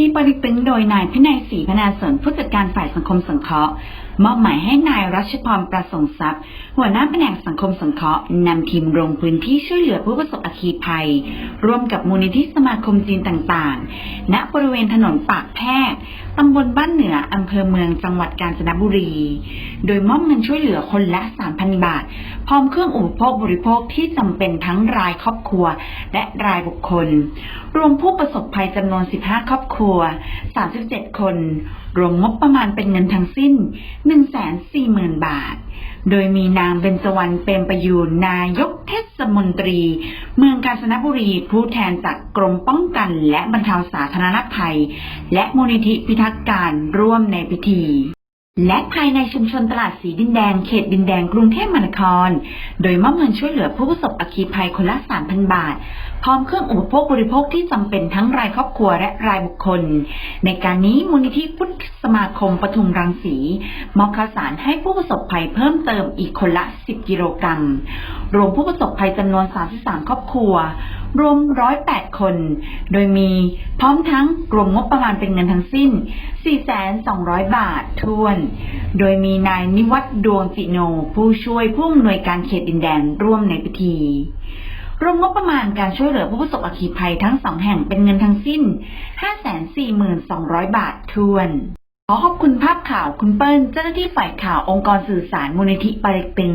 ธิปริตึงโดยนายพินัยศรีพนาสนผู้จัดการฝ่ายสังคมสงเคราะห์มอบหมายให้นายรัชพรประสงค์ทรัพย์ หัวหน้าแผนกสังคมสงเคราะห์นำทีมลงพื้นที่ช่วยเหลือผู้ประสบอัคคีภัย ร่วมกับมูลนิธิสมาคมจีนต่างๆ ณบริเวณถนนปากแพรกตำบลบ้านเหนืออำเภอเมืองจังหวัดกาญจนบุรี โดยมอบเงินช่วยเหลือคนละ 3,000 บาท พร้อมเครื่องอุปโภคบริโภคที่จำเป็นทั้งรายครอบครัว และรายบุคคล รวมผู้ประสบภัยจำนวน 15 ครอบครัว37 คน รวมงบประมาณเป็นเงินทั้งสิ้น 140,000 บาท โดยมีนางเบญจวรรณเปรมประยูนนายกเทศมนตรี เมืองกาญจนบุรีผู้แทนจากกรมป้องกันและบรรเทาสาธารณภัย และมูลนิธิพิทักษ์การร่วมในพิธีและภายในชุมชนตลาดสีดินแดงเขตดินแดงกรุงเทพมหานคร โดยมอบเงินช่วยเหลือผู้ประสบอัคคีภัยคนละ 3,000 บาท พร้อมเครื่องอุปโภคบริโภคที่จำเป็นทั้งรายครอบครัวและรายบุคคล ในการนี้มูลนิธิพุทธสมาคมปทุมรังสีมอบข้าวสารให้ผู้ประสบภัยเพิ่มเติมอีกคนละ 10 กิโลกรัม รวมผู้ประสบภัยจำนวน 33 ครอบครัว รวม 108 คน โดยมีพร้อมทั้งรวมงบประมาณเป็นเงินทั้งสิ้น 4,200 บาททวน โดยมีนายนิวัฒน์ดวงจิโน ผู้ช่วยผู้อำนวยการเขตดินแดนร่วมในพิธี รวมงบประมาณการช่วยเหลือผู้ประสบอัคคีภัยทั้งสองแห่งเป็นเงินทั้งสิ้น 542,200 บาททวน ขอขอบคุณภาพข่าวคุณเปิ้ลเจ้าหน้าที่ฝ่ายข่าวองค์กรสื่อสารมูลนิธิปาริกตึง